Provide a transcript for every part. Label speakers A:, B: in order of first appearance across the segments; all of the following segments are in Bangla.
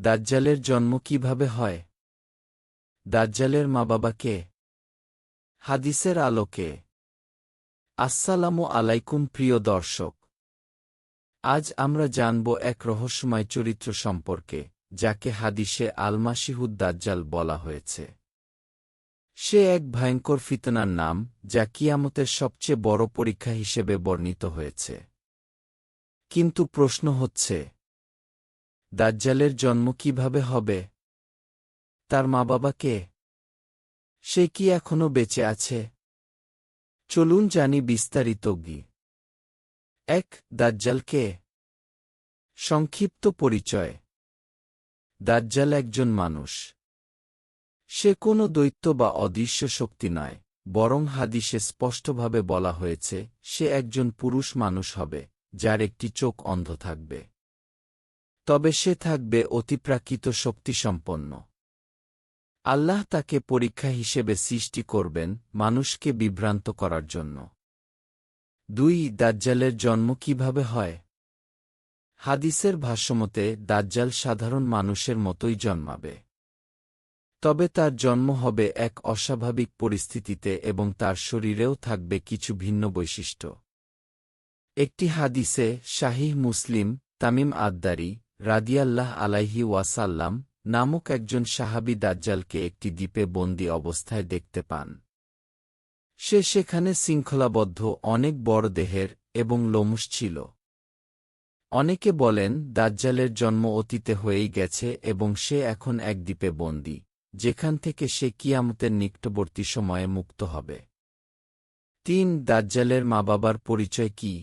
A: দাজ্জালের জন্ম কীভাবে হয়? দাজ্জালের মা বাবা কে? হাদিসের আলোকে। আসসালামু আলাইকুম প্রিয় দর্শক। আজ আমরা জানব এক রহস্যময় চরিত্র সম্পর্কে, যাকে হাদিসে আলমাসিহুদ দাজ্জাল বলা হয়েছে। সে এক ভয়ঙ্কর ফিতনার নাম, যা কিয়ামতের সবচেয়ে বড় পরীক্ষা হিসেবে বর্ণিত হয়েছে। কিন্তু প্রশ্ন হচ্ছে দাজ্জালের জন্ম কীভাবে হবে? তার মা বাবা কে? সে কি এখনও বেঁচে আছে? চলুন জানি বিস্তারিত গি এক, দাজ্জাল কে? সংক্ষিপ্ত পরিচয়। দাজ্জাল একজন মানুষ। সে কোনো দৈত্য বা অদৃশ্য শক্তি নয়, বরং হাদিসে স্পষ্টভাবে বলা হয়েছে, সে একজন পুরুষ মানুষ হবে, যার একটি চোখ অন্ধ থাকবে। তবে সে থাকবে অতিপ্রাকৃত শক্তিসম্পন্ন। আল্লাহ তাকে পরীক্ষা হিসেবে সৃষ্টি করবেন মানুষকে বিভ্রান্ত করার জন্য। দুই, দাজ্জালের জন্ম কীভাবে হয়? হাদিসের ভাষ্যমতে, দাজ্জাল সাধারণ মানুষের মতোই জন্মাবে। তবে তার জন্ম হবে এক অস্বাভাবিক পরিস্থিতিতে এবং তার শরীরেও থাকবে কিছু ভিন্ন বৈশিষ্ট্য। একটি হাদিসে, শাহিহ মুসলিম, তামিম আদ্দারি রাদিয়াল্লাহ আলাইহি ওয়াসাল্লাম নামক একজন সাহাবি দাজ্জালকে একটি দ্বীপে বন্দি অবস্থায় দেখতে পান। সে সেখানে শৃঙ্খলাবদ্ধ অনেক বড় দেহের এবং লোমুস ছিল। অনেকে বলেন দাজ্জালের জন্ম অতীতে হয়েই গেছে এবং সে এখন এক দ্বীপে বন্দী, যেখান থেকে সে কিয়ামতের নিকটবর্তী সময়ে মুক্ত হবে। তিন, দাজ্জালের মা বাবার পরিচয় কি?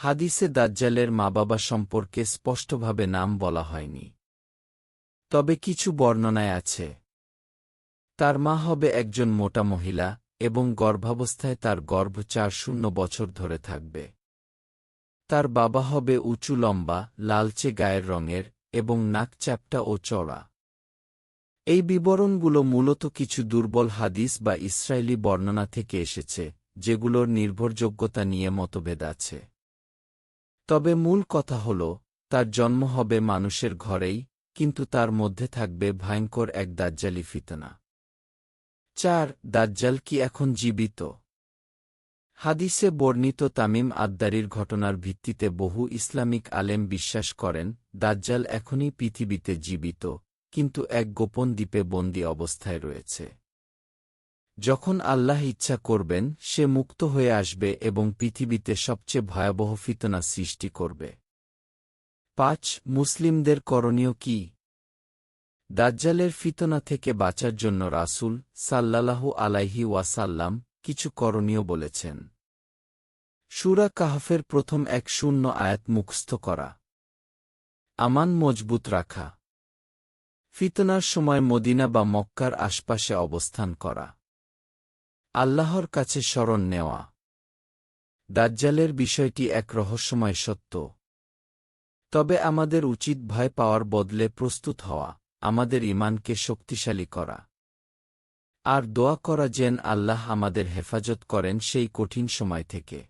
A: হাদিসে দাজ্জালের মা বাবা সম্পর্কে স্পষ্টভাবে নাম বলা হয়নি। তবে কিছু বর্ণনায় আছে। তার মা হবে একজন মোটা মহিলা এবং গর্ভাবস্থায় তার গর্ভ চার শূন্য বছর ধরে থাকবে। তার বাবা হবে উঁচু লম্বা, লালচে গায়ের রঙের এবং নাক চ্যাপটা ও চড়া এই বিবরণগুলো মূলত কিছু দুর্বল হাদিস বা ইসরায়েলি বর্ণনা থেকে এসেছে, যেগুলোর নির্ভরযোগ্যতা নিয়ে মতভেদ আছে। তবে মূল কথা হল, তার জন্ম হবে মানুষের ঘরেই, কিন্তু তার মধ্যে থাকবে ভয়ঙ্কর এক দাজ্জালি ফিতনা। চার, দাজ্জাল কি এখন জীবিত? হাদিসে বর্ণিত তামিম আদ্দারির ঘটনার ভিত্তিতে বহু ইসলামিক আলেম বিশ্বাস করেন, দাজ্জাল এখনই পৃথিবীতে জীবিত, কিন্তু এক গোপন দ্বীপে বন্দী অবস্থায় রয়েছে। যখন আল্লাহ ইচ্ছা করবেন, সে মুক্ত হয়ে আসবে এবং পৃথিবীতে সবচেয়ে ভয়াবহ ফিতনা সৃষ্টি করবে। পাঁচ, মুসলিমদের করণীয় কি? দাজ্জালের ফিতনা থেকে বাঁচার জন্য রাসুল সাল্লাল্লাহু আলাইহি ওয়াসাল্লাম কিছু করণীয় বলেছেন। সুরা কাহফের প্রথম এক শূন্য আয়াত মুখস্থ করা। আমান মজবুত রাখা। ফিতনার সময় মদিনা বা মক্কার আশপাশে অবস্থান করা। আল্লাহর কাছে স্মরণ নেওয়া। দাজ্জালের বিষয়টি এক রহস্যময় সত্য। তবে আমাদের উচিত ভয় পাওয়ার বদলে প্রস্তুত হওয়া, আমাদের ইমানকে শক্তিশালী করা। আর দোয়া করা যেন আল্লাহ আমাদের হেফাজত করেন সেই কঠিন সময় থেকে।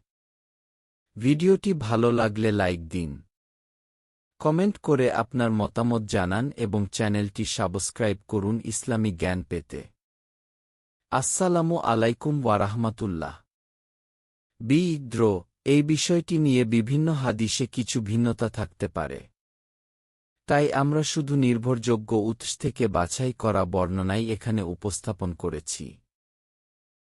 A: ভিডিওটি ভালো লাগলে লাইক দিন। কমেন্ট করে আপনার মতামত জানান এবং চ্যানেলটি সাবস্ক্রাইব করুন ইসলামী জ্ঞান পেতে। আসসালামু আলাইকুম ওয়ারাহমাতুল্লাহ বিদ্র এই বিষয়টি নিয়ে বিভিন্ন হাদিসে কিছু ভিন্নতা থাকতে পারে। তাই আমরা শুধু নির্ভরযোগ্য উৎস থেকে বাছাই করা বর্ণনাই এখানে উপস্থাপন করেছি।